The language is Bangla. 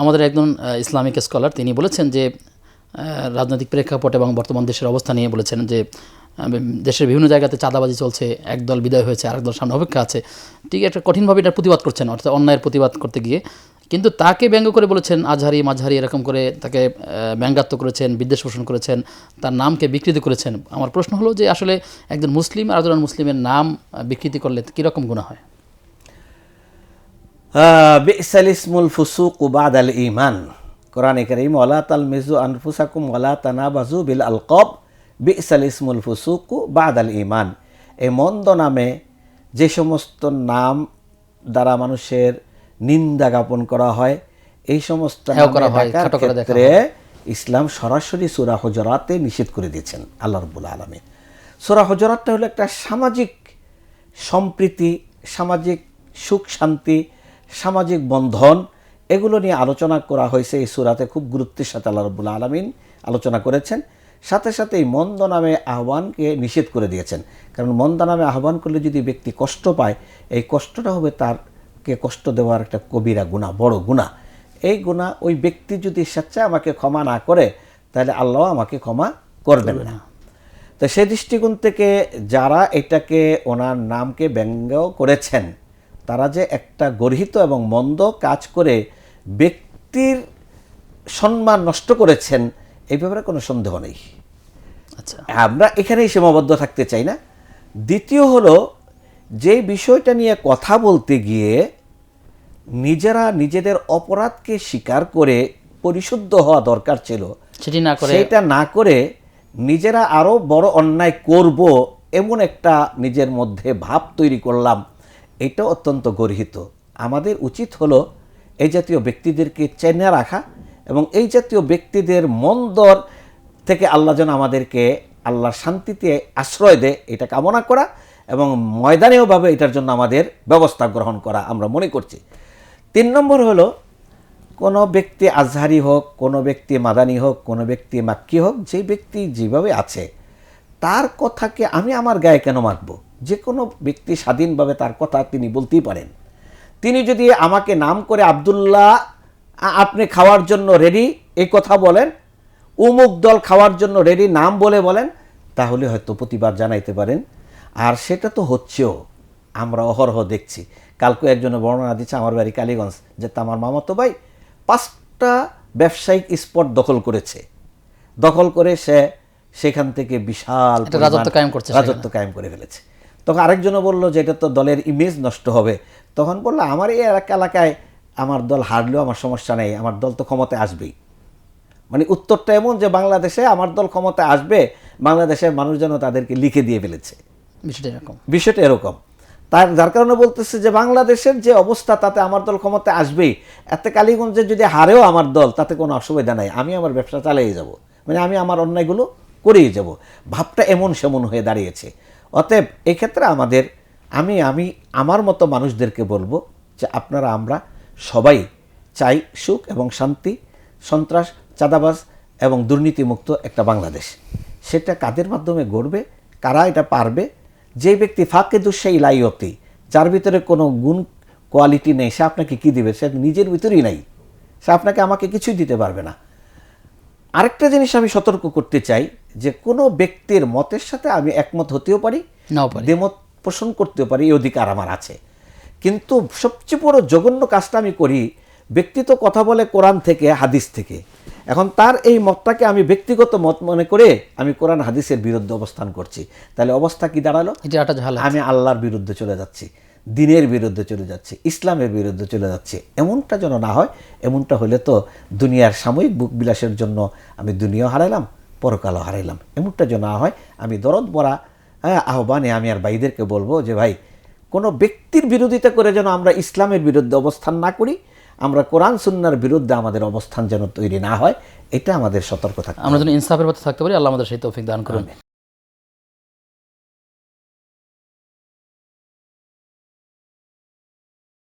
আমাদের একজন ইসলামিক স্কলার, তিনি বলেছেন যে রাজনৈতিক প্রেক্ষাপট এবং বর্তমান দেশের অবস্থা নিয়ে বলেছেন যে দেশের বিভিন্ন জায়গাতে চাঁদাবাজি চলছে, একদল বিদায় হয়েছে আরেক দল সামনে অপেক্ষা আছে। ঠিক একটা কঠিনভাবে এটার প্রতিবাদ করছেন, অর্থাৎ অন্যায়ের প্রতিবাদ করতে গিয়ে। কিন্তু তাকে ব্যঙ্গ করে বলেছেন আজহারি মাঝহারি এরকম করে তাকে ব্যঙ্গাত্ম করেছেন, বিদ্বেষ পোষণ করেছেন, তার নামকে বিকৃতি করেছেন। আমার প্রশ্ন হলো যে, আসলে একজন মুসলিম আর একজন মুসলিমের নাম বিকৃতি করলে কীরকম গুণা হয়? বিসাল ইসমুল ফুসুক বাদ আল ইমান কোরআনে করিম তাল মিজু আনফুসাকুম ওয়ালা তানাবাজু বিল আলকব। বিসাল ইসমুল ফুসুক বাদ আল ইমান এই মন্দ নামে যে সমস্ত নাম দ্বারা মানুষের নিন্দা জ্ঞাপন করা হয় এই সমস্ত ক্ষেত্রে ইসলাম সরাসরি সুরা হজরাতে নিষেধ করে দিয়েছেন আল্লাহ রবুল্লা আলমে সুরা হজরাতটা হলো একটা সামাজিক সম্প্রীতি সামাজিক সুখ শান্তি সামাজিক বন্ধন, এগুলো নিয়ে আলোচনা করা হয়েছে এই সুরাতে খুব গুরুত্বের সাথে আল্লাহ রবুল্লা আলমিন আলোচনা করেছেন। সাথে সাথে এই মন্দ নামে আহ্বানকে নিষেধ করে দিয়েছেন। কারণ মন্দ নামে আহ্বান করলে যদি ব্যক্তি কষ্ট পায়, এই কষ্টটা হবে তারকে কষ্ট দেওয়ার একটা কবিরা গুণা, বড় গুণা। এই গুণা ওই ব্যক্তি যদি স্বেচ্ছায় আমাকে ক্ষমা না করে, তাহলে আল্লাহ আমাকে ক্ষমা করবেন না। তো সেই দৃষ্টিকোণ থেকে যারা এটাকে ওনার নামকে ব্যঙ্গ করেছেন তারা যে একটা গর্হিত এবং মন্দ কাজ করে ব্যক্তির সম্মান নষ্ট করেছেন এই ব্যাপারে কোনো সন্দেহ নেই। আচ্ছা। আমরা এখানেই সীমাবদ্ধ থাকতে চাই না। দ্বিতীয় হলো যে বিষয়টা নিয়ে কথা বলতে গিয়ে নিজেরা নিজেদের অপরাধকে স্বীকার করে পরিশুদ্ধ হওয়া দরকার ছিল সেটি না করে সেটা না করে নিজেরা আরও বড় অন্যায় করব এমন একটা নিজের মধ্যে ভাব তৈরি করলাম। এটা অত্যন্ত গর্হিত। আমাদের উচিত হলো এই জাতীয় ব্যক্তিদেরকে চেনে রাখা এবং এই জাতীয় ব্যক্তিদের মন্দর থেকে আল্লাহ যেন আমাদেরকে আল্লাহর শান্তিতে আশ্রয় দেয়, এটা কামনা করা এবং ময়দানেওভাবে এটার জন্য আমাদের ব্যবস্থা গ্রহণ করা আমরা মনে করছি। তিন নম্বর হলো, কোনো ব্যক্তি আজহারি হোক, কোনো ব্যক্তি মাদানি হোক, কোনো ব্যক্তি মাক্কি হোক, যে ব্যক্তি যেভাবে আছে তার কথাকে আমি আমার গায়ে কেন মাখব? যে কোনো ব্যক্তি স্বাধীনভাবে তার কথা তিনি বলতেই পারেন। তিনি যদি আমাকে নাম করে আবদুল্লাহ আপনি খাওয়ার জন্য রেডি এই কথা বলেন, উমুক দল খাওয়ার জন্য রেডি নাম বলে বলেন, তাহলে হয়তো প্রতিবাদ জানাইতে পারেন। আর সেটা তো হচ্ছেও, আমরা অহরহ দেখছি। কালকে একজনে বর্ণনা দিচ্ছে আমার বাড়ি কালীগঞ্জ, যে আমার মামাতো ভাই পাঁচটা ব্যবসায়িক স্পট দখল করেছে। দখল করে সে সেখান থেকে বিশাল রাজত্ব কায়েম করছে রাজত্ব কায়েম করে ফেলেছে। তখন আরেকজনও বলল যে এটা তো দলের ইমেজ নষ্ট হবে। তখন বলল আমার এই এলাকা এলাকায় আমার দল হারলেও আমার সমস্যা নেই আমার দল তো ক্ষমতায় আসবেই। মানে উত্তরটা এমন যে বাংলাদেশে আমার দল ক্ষমতায় আসবে বাংলাদেশের মানুষ যেন তাদেরকে লিখে দিয়ে ফেলেছে। বিষয়টা এরকম। বিষয়টা এরকম। তার যার কারণে বলতেছে যে বাংলাদেশের যে অবস্থা তাতে আমার দল ক্ষমতায় আসবেই। এতে কালীগঞ্জে যদি হারেও আমার দল তাতে কোনো অসুবিধা নাই। আমি আমার ব্যবসা চালিয়ে যাব। মানে আমি আমার অন্যায়গুলো করেই যাব। ভাবটা এমন সেমন হয়ে দাঁড়িয়েছে। অতএব এক্ষেত্রে আমাদের, আমি আমি, আমার মতো মানুষদেরকে বলব যে আপনারা, আমরা সবাই চাই সুখ এবং শান্তি, সন্ত্রাস, চাঁদাবাজ এবং দুর্নীতিমুক্ত একটা বাংলাদেশ। সেটা কাদের মাধ্যমে গড়বে, কারা এটা পারবে? যে ব্যক্তি ফাঁকে দুঃসাই লাইয়তি যার ভিতরে কোনো গুণ কোয়ালিটি নেই, সে আপনাকে কী দিবে? সে নিজের ভিতরেই নাই। সে আপনাকে আমাকে কিছুই দিতে পারবে না। আরেকটা জিনিস আমি সতর্ক করতে চাই যে কোনো ব্যক্তির মতের সাথে আমি একমত হতেও পারি দ্বিমত পোষণ করতেও পারি এই অধিকার আমার আছে। কিন্তু সবচেয়ে বড় জঘন্য কাজটা আমি করি ব্যক্তি তো কথা বলে কোরআন থেকে হাদিস থেকে। এখন তার এই মতটাকে আমি ব্যক্তিগত মত মনে করে আমি কোরআন হাদিসের বিরুদ্ধে অবস্থান করছি। তাহলে অবস্থা কি দাঁড়াল? আমি আল্লাহর বিরুদ্ধে চলে যাচ্ছি দিনের বিরুদ্ধে চলে যাচ্ছে ইসলামের বিরুদ্ধে চলে যাচ্ছে। এমনটা যেন না হয় এমনটা হলে তো দুনিয়ার সাময়িক বুক বিলাসের জন্য আমি দুনিয়াও হারাইলাম পরকালও হারাইলাম। এমনটা যেন না হয় আমি দরদ বরা হ্যাঁ আহ্বানে আমি আর ভাইদেরকে বলব যে ভাই কোনো ব্যক্তির বিরোধিতা করে যেন আমরা ইসলামের বিরুদ্ধে অবস্থান না করি আমরা কোরআন সুন্নার বিরুদ্ধে আমাদের অবস্থান যেন তৈরি না হয় এটা আমাদের সতর্ক থাকে আমরা যেন ইনসাফের পথে থাকতে পারি আল্লাহ আমাদের সেই তৌফিক দান করুন।